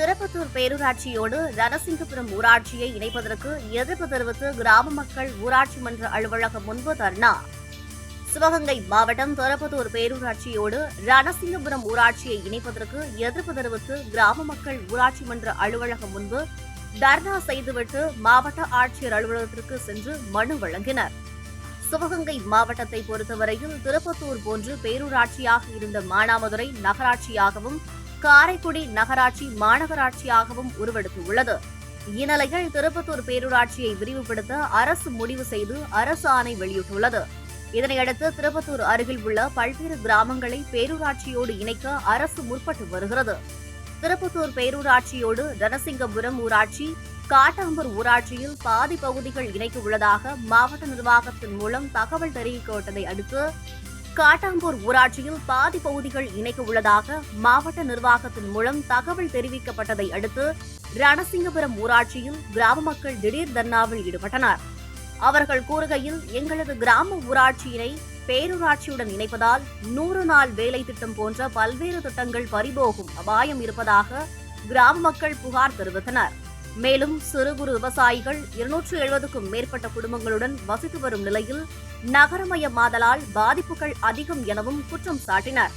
திருப்பத்தூர் பேரூராட்சியோடு ரணசிங்கபுரம் ஊராட்சியை இணைப்பதற்கு எதிர்ப்பு தெரிவித்து கிராம மக்கள் ஊராட்சி மன்ற அலுவலகம் முன்பு தர்ணா. சிவகங்கை மாவட்டம் திருப்பத்தூர் பேரூராட்சியோடு ரணசிங்கபுரம் ஊராட்சியை இணைப்பதற்கு எதிர்ப்பு தெரிவித்து கிராம மக்கள் ஊராட்சி மன்ற அலுவலகம் முன்பு தர்ணா செய்துவிட்டு மாவட்ட ஆட்சியர் அலுவலகத்திற்கு சென்று மனு வழங்கினர். சிவகங்கை மாவட்டத்தை பொறுத்தவரையில் திருப்பத்தூர் போன்று பேரூராட்சியாக இருந்த மானாமதுரை நகராட்சியாகவும் காரைக்குடி நகராட்சி மாநகராட்சியாகவும் உருவெடுத்துள்ளது. இந்நிலையில் திருப்பத்தூர் பேரூராட்சியை விரிவுபடுத்த அரசு முடிவு செய்து அரசு ஆணை வெளியிட்டுள்ளது. இதனையடுத்து திருப்பத்தூர் அருகில் உள்ள பல்வேறு கிராமங்களை பேரூராட்சியோடு இணைக்க அரசு முற்பட்டு வருகிறது. திருப்பத்தூர் பேரூராட்சியோடு தனசிங்கபுரம் ஊராட்சி காட்டாம்பூர் ஊராட்சியில் பாதி பகுதிகள் இணைக்க உள்ளதாக மாவட்ட நிர்வாகத்தின் மூலம் தகவல் தெரிவிக்கப்பட்டதை அடுத்து காட்டாம்பூர் ஊராட்சியில் பாதி பகுதிகள் இணைக்க உள்ளதாக மாவட்ட நிர்வாகத்தின் மூலம் தகவல் தெரிவிக்கப்பட்டதை அடுத்து ரணசிங்கபுரம் ஊராட்சியில் கிராம மக்கள் திடீர் தர்ணாவில் ஈடுபட்டனர். அவர்கள் கூறுகையில் எங்களது கிராம ஊராட்சியினை பேரூராட்சியுடன் இணைப்பதால் நூறு நாள் வேலை திட்டம் போன்ற பல்வேறு திட்டங்கள் பறிபோகும் அபாயம் இருப்பதாக கிராம மக்கள் புகார் தெரிவித்தனர். மேலும் சிறு குறு விவசாயிகள் இருநூற்று எழுபதுக்கும் மேற்பட்ட குடும்பங்களுடன் வசித்து வரும் நிலையில் நகரமயமாதலால் பாதிப்புகள் அதிகம் எனவும் குற்றம் சாட்டினர்.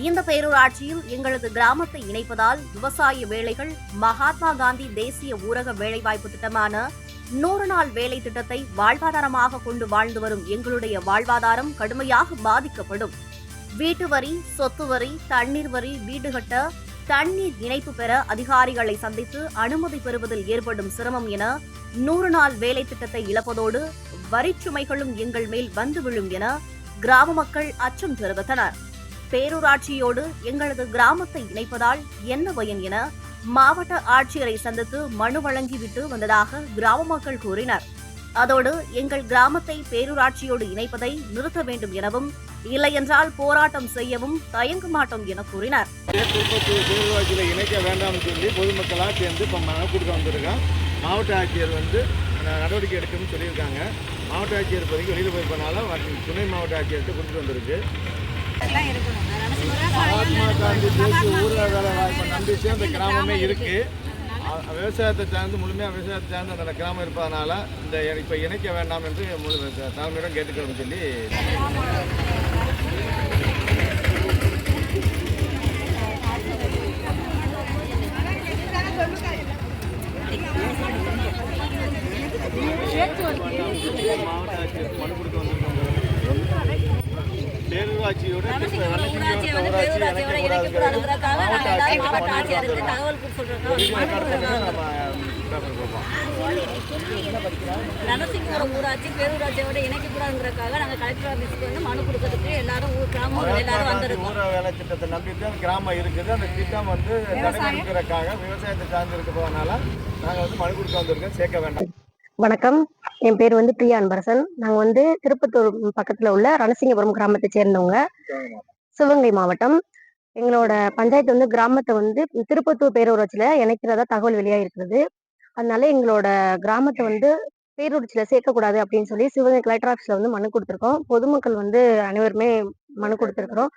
இந்த பேரூராட்சியில் எங்களது கிராமத்தை இணைப்பதால் விவசாய வேலைகள் மகாத்மா காந்தி தேசிய ஊரக வேலைவாய்ப்பு திட்டமான நூறு நாள் வேலை திட்டத்தை வாழ்வாதாரமாக கொண்டு வாழ்ந்து வரும் எங்களுடைய வாழ்வாதாரம் கடுமையாக பாதிக்கப்படும். வீட்டு வரி சொத்து வரி தண்ணீர் வரி வீடு கட்ட தண்ணீர் இணைப்பு பெற அதிகாரிகளை சந்தித்து அனுமதி பெறுவதில் ஏற்படும் சிரமம் என நூறு நாள் வேலை திட்டத்தை இழப்பதோடு வரிச்சுமைகளும் எங்கள் மேல் வந்து விழும் என கிராம மக்கள் அச்சம் தெரிவித்தனர். பேரூராட்சியோடு எங்களது கிராமத்தை இணைப்பதால் என்ன பயன் என மாவட்ட ஆட்சியரை சந்தித்து மனு வழங்கிவிட்டு வந்ததாக கிராம மக்கள் கூறினர். அதோடு எங்கள் கிராமத்தை பேரூராட்சியோடு இணைப்பதை நிறுத்த வேண்டும் எனவும் இல்லையென்றால் போராட்டம் செய்யவும் தயங்க மாட்டோம் என கூறினர். பேரூராட்சியில் இணைக்க வேண்டாம்னு சொல்லி பொதுமக்களாக சேர்ந்து இப்போ மனு கொடுக்க வந்திருக்கோம் மாவட்ட ஆட்சியர் வந்து நடவடிக்கை எடுக்கணும்னு சொல்லியிருக்காங்க. மாவட்ட ஆட்சியர் இப்போதைக்கு வெளியில் போயிருப்பனால துணை மாவட்ட ஆட்சியர்கிட்ட கொடுத்துட்டு வந்திருக்கு. மகாத்மா காந்தி தேசிய ஊரக வேலை வாய்ப்பை நம்பிட்டு அந்த கிராமமே இருக்கு. அ- விவசாயத்தை சார்ந்து முழுமையாக விவசாயத்தை சார்ந்து அந்த கிராமம் இருப்பதனால இந்த இப்போ இணைக்க வேண்டாம் என்று முழு தலைமையிடம் கேட்டுக்கிறோம்னு சொல்லி மாவட்ட ஆட்சியர் மனு கொடுக்க வந்திருக்காங்க பேரூராட்சியோட ஊராட்சியை வந்து பேரூராட்சியோட இணைக்கக்கூடாதுங்கிறதுக்காக நாங்கள் எல்லாரும் மாவட்ட ஆட்சியருக்கு தகவல் கொடுத்துருக்கோம் ரணசிங்கபுரம் ஊராட்சி பேரூராட்சியோட இணைக்கக்கூடாதுங்கிறதுக்காக நாங்கள் கலெக்டர் ஆஃபீஸுக்கு வந்து மனு கொடுக்கறதுக்கு எல்லாரும் ஊர் கிராமம் எல்லாரும் வந்திருக்கோம். ஊர வேலை திட்டத்தை நம்பிட்டு அந்த கிராமம் இருக்குது. அந்த திட்டம் வந்து தடைபடுத்துறதுக்காக விவசாயத்தை சார்ந்து இருக்க நாங்கள் வந்து மனு கொடுக்க வந்திருக்கோம். சேர்க்க வேண்டாம். வணக்கம். என் பேர் வந்து பிரியா அன்பரசன். நாங்க வந்து திருப்பத்தூர் பக்கத்துல உள்ள ரணசிங்கபுரம் கிராமத்தை சேர்ந்தவங்க. சிவகங்கை மாவட்டம். எங்களோட பஞ்சாயத்து வந்து கிராமத்தை வந்து திருப்பத்தூர் பேரூராட்சியில இணைக்கிறதா தகவல் வெளியாயிருக்கிறது அதனால எங்களோட கிராமத்தை வந்து பேரூராட்சியில சேர்க்கக்கூடாது அப்படின்னு சொல்லி சிவகங்கை கலெக்டர் ஆஃபீஸ்ல வந்து மனு கொடுத்துருக்கோம். பொதுமக்கள் வந்து அனைவருமே மனு கொடுத்துருக்குறோம்.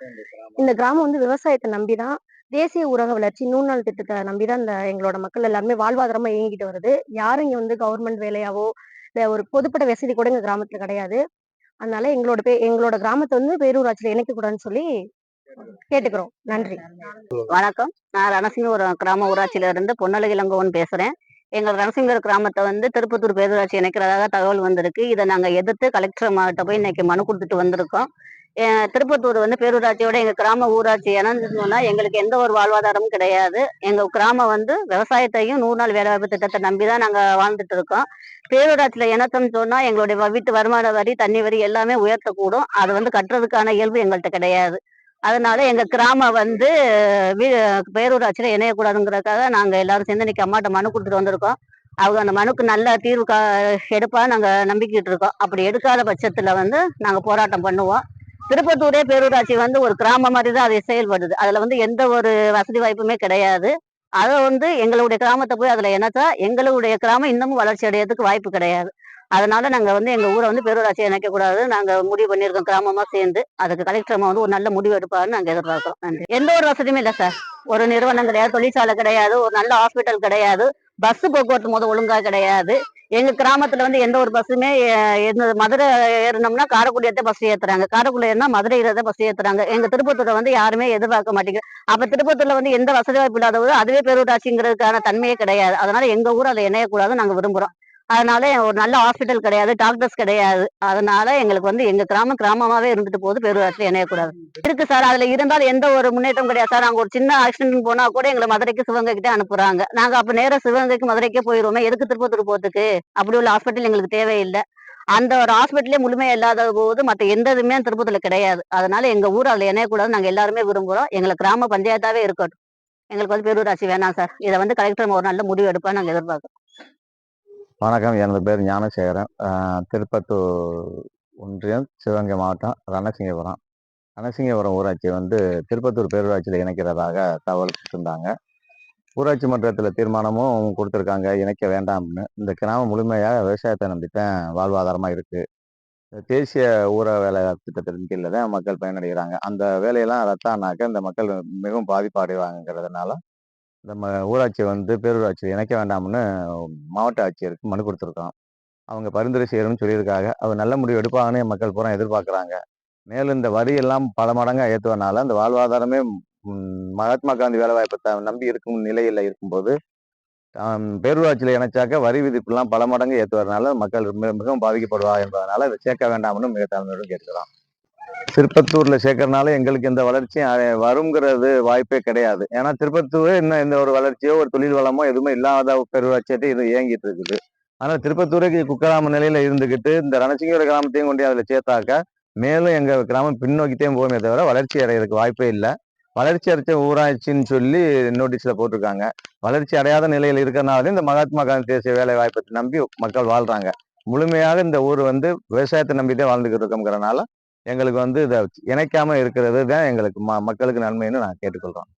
இந்த கிராமம் வந்து விவசாயத்தை நம்பிதான் தேசிய ஊரக வளர்ச்சி நூறு நாள் திட்டத்தை நம்பிதான் இந்த எங்களோட மக்கள் எல்லாருமே வாழ்வாதாரமா இயங்கிட்டு வருது. யாரும் இங்க வந்து கவர்மெண்ட் வேலையாவோ இல்ல ஒரு பொதுப்பட வசதி கூட எங்க கிராமத்துல கிடையாது. அதனால எங்களோட பே எங்களோட கிராமத்தை வந்து பேரூராட்சியில இணைக்க கூடாதுன்னு சொல்லி கேட்டுக்கிறோம். நன்றி. வணக்கம். நான் ரணசிங்கபுரம் கிராம ஊராட்சியில இருந்து பொன்னழகி இளங்கோவன் பேசுறேன். எங்கள் ரணசிங்கர் கிராமத்தை வந்து திருப்பத்தூர் பேரூராட்சி இணைக்கிறதாக தகவல் வந்திருக்கு. இதை நாங்க எதிர்த்து கலெக்டர் மாவட்ட போய் இன்னைக்கு மனு கொடுத்துட்டு வந்திருக்கோம். திருப்பத்தூர் வந்து பேரூராட்சியோட எங்க கிராம ஊராட்சி இணைஞ்சிருந்தோம்னா எங்களுக்கு எந்த ஒரு வாழ்வாதாரமும் கிடையாது. எங்க கிராமம் வந்து விவசாயத்தையும் நூறு நாள் வேலைவாய்ப்பு திட்டத்தை நம்பி தான் நாங்க வாழ்ந்துட்டு இருக்கோம். பேரூராட்சியில இணக்கம்னு சொன்னா எங்களுடைய வீட்டு வருமான வரி தண்ணி வரி எல்லாமே உயர்த்தக்கூடும். அது வந்து கட்டுறதுக்கான இயல்பு எங்கள்கிட்ட கிடையாது. அதனால எங்க கிராமம் வந்து வீ- பேரூராட்சியில இணையக்கூடாதுங்கிறதுக்காக நாங்க எல்லாரும் சேர்ந்து இன்னைக்கு அம்மாட்ட மனு கொடுத்துட்டு வந்திருக்கோம். அவங்க அந்த மனுக்கு நல்ல தீர்வு கா எடுப்பா நாங்க நம்பிக்கிட்டு இருக்கோம். அப்படி எடுக்காத பட்சத்துல வந்து நாங்க போராட்டம் பண்ணுவோம். திருப்பத்தூரே பேரூராட்சி வந்து ஒரு கிராமம் மாதிரி தான் அது செயல்படுது. அதுல வந்து எந்த ஒரு வசதி வாய்ப்புமே கிடையாது. அதை வந்து எங்களுடைய கிராமத்தை போய் அதுல இணைச்சா எங்களுடைய கிராமம் இன்னமும் வளர்ச்சி அடையிறதுக்கு வாய்ப்பு கிடையாது. அதனால நாங்கள் வந்து எங்கள் ஊரை வந்து பேரூராட்சியை இணைக்க நாங்கள் முடிவு பண்ணியிருக்கோம். கிராமமாக சேர்ந்து அதுக்கு கலெக்டர் அம்மா வந்து ஒரு நல்ல முடிவு எடுப்பாருன்னு நாங்கள் எதிர்பார்க்குறோம். நன்றி. எந்த ஒரு வசதியுமே இல்லை சார். ஒரு நிறுவனம் கிடையாது தொழிற்சாலை கிடையாது ஒரு நல்ல ஹாஸ்பிட்டல் கிடையாது பஸ் போக்குவரத்து முத ஒழுங்கா கிடையாது. எங்க கிராமத்துல வந்து எந்த ஒரு பஸ்ஸுமே மதுரை ஏறினோம்னா காரைக்குடியத்தை பஸ் ஏத்துறாங்க. காரைக்குடி ஏறினா மதுரை தான் பஸ் ஏத்துறாங்க. எங்க திருப்பத்தூரை வந்து யாருமே எதிர்பார்க்க மாட்டேங்குது. அப்ப திருப்பத்தூர்ல வந்து எந்த வசதி வாய்ப்பு இல்லாதவரும் அதுவே பேரூராட்சிங்கிறதுக்கான தன்மையே கிடையாது. அதனால எங்க ஊர் அதை இணையக்கூடாதுன்னு நாங்க விரும்புறோம். அதனால ஒரு நல்ல ஹாஸ்பிட்டல் கிடையாது டாக்டர்ஸ் கிடையாது. அதனால எங்களுக்கு வந்து எங்க கிராமம் கிராமமாவே இருந்துட்டு போகுது. பேரூராட்சி இணையக்கூடாது. இருக்கு சார் அதுல இருந்தாலும் எந்த ஒரு முன்னேற்றம் கிடையாது சார். அங்க ஒரு சின்ன ஆக்சிடென்ட் போனா கூட எங்களை மதுரைக்கு சிவகங்கை கிட்ட அனுப்புறாங்க. நாங்க அப்ப நேரம் சிவகங்கைக்கு மதுரைக்கே போயிருவோமே. எதுக்கு திருப்பத்தூர் போறதுக்கு? அப்படி உள்ள ஹாஸ்பிட்டல் எங்களுக்கு தேவையில்லை. அந்த ஒரு ஹாஸ்பிட்டலே முழுமையா இல்லாத போது மத்த எந்த இதுமே திருப்பத்தூர்ல கிடையாது. அதனால எங்க ஊர் அதுல இணையக்கூடாது நாங்க எல்லாருமே விரும்புறோம். எங்களை கிராம பஞ்சாயத்தாவே இருக்கட்டும். எங்களுக்கு வந்து பேரூராட்சி வேணாம் சார். இதை வந்து கலெக்டர் ஒரு நல்ல முடிவு எடுப்பா நாங்க எதிர்பார்க்கிறோம். வணக்கம். எனது பேர் ஞானசேகரன். திருப்பத்தூர் ஒன்றியம் சிவகங்கை மாவட்டம் ரணசிங்கபுரம். ரணசிங்கபுரம் ஊராட்சி வந்து திருப்பத்தூர் பேரூராட்சியில் இணைக்கிறதாக தகவல் கொடுத்துருந்தாங்க. ஊராட்சி மன்றத்தில் தீர்மானமும் கொடுத்துருக்காங்க. இணைக்க வேண்டாம்னு. இந்த கிராமம் முழுமையாக விவசாயத்தை நம்பித்தான் வாழ்வாதாரமாக இருக்குது தேசிய ஊர வேலை திட்டத்தின் கீழே தான் மக்கள் பயனடைகிறாங்க. அந்த வேலையெல்லாம் ரத்தானாக்க இந்த மக்கள் மிகவும் பாதிப்பு அடைவாங்கிறதுனால இந்த ம ஊராட்சி வந்து பேரூராட்சி இணைக்க வேண்டாம்னு மாவட்ட ஆட்சியருக்கு மனு கொடுத்துருக்கோம். அவங்க பரிந்துரை செய்யணும்னு சொல்லியிருக்காங்க. அவர் நல்ல முடிவு எடுப்பாங்கன்னு மக்கள் பூரா எதிர்பார்க்குறாங்க. மேலும் இந்த வரி எல்லாம் பல மடங்காக ஏற்றுவனால அந்த வாழ்வாதாரமே மகாத்மா காந்தி வேலைவாய்ப்பை நம்பி இருக்கும் நிலையில் இருக்கும்போது பேரூராட்சியில் இணைச்சாக்க வரி விதிப்புலாம் பல மடங்கு ஏற்றுவதனால மக்கள் மிக- மிகவும் பாதிக்கப்படுவா என்பதனால இதை சேர்க்க வேண்டாம்னு மிக தலைமையோடு கேட்கிறோம் திருப்பத்தூர்ல சேர்க்கறனால எங்களுக்கு எந்த வளர்ச்சியும் வருங்கிறது வாய்ப்பே கிடையாது. ஏன்னா திருப்பத்தூர் இன்னும் எந்த ஒரு வளர்ச்சியோ ஒரு தொழில் வளமோ எதுவுமே இல்லாத பெருவாட்சியத்தை இது இயங்கிட்டு இருக்குது. ஆனால் திருப்பத்தூருக்கு குக்கிராம நிலையில இருந்துகிட்டு இந்த ரணசிங்கர கிராமத்தையும் கொண்டு அதில் சேர்த்தாக்க மேலும் எங்க கிராமம் பின்னோக்கிட்டே போகுமே தவிர வளர்ச்சி அடைகிறதுக்கு வாய்ப்பே இல்லை. வளர்ச்சி அடைச்ச ஊராட்சின்னு சொல்லி நோட்டீஸ்ல போட்டிருக்காங்க. வளர்ச்சி அடையாத நிலையில் இருக்கிறனால இந்த மகாத்மா காந்தி தேசிய வேலை வாய்ப்பை நம்பி மக்கள் வாழ்றாங்க. முழுமையாக இந்த ஊர் வந்து விவசாயத்தை நம்பிதான் வாழ்ந்துகிட்டு இருக்கோங்கிறனால எங்களுக்கு வந்து இதை இணைக்காம இருக்கிறது தான் எங்களுக்கு ம மக்களுக்கு நன்மைன்னு நான் கேட்டுக்கொள்கிறோம்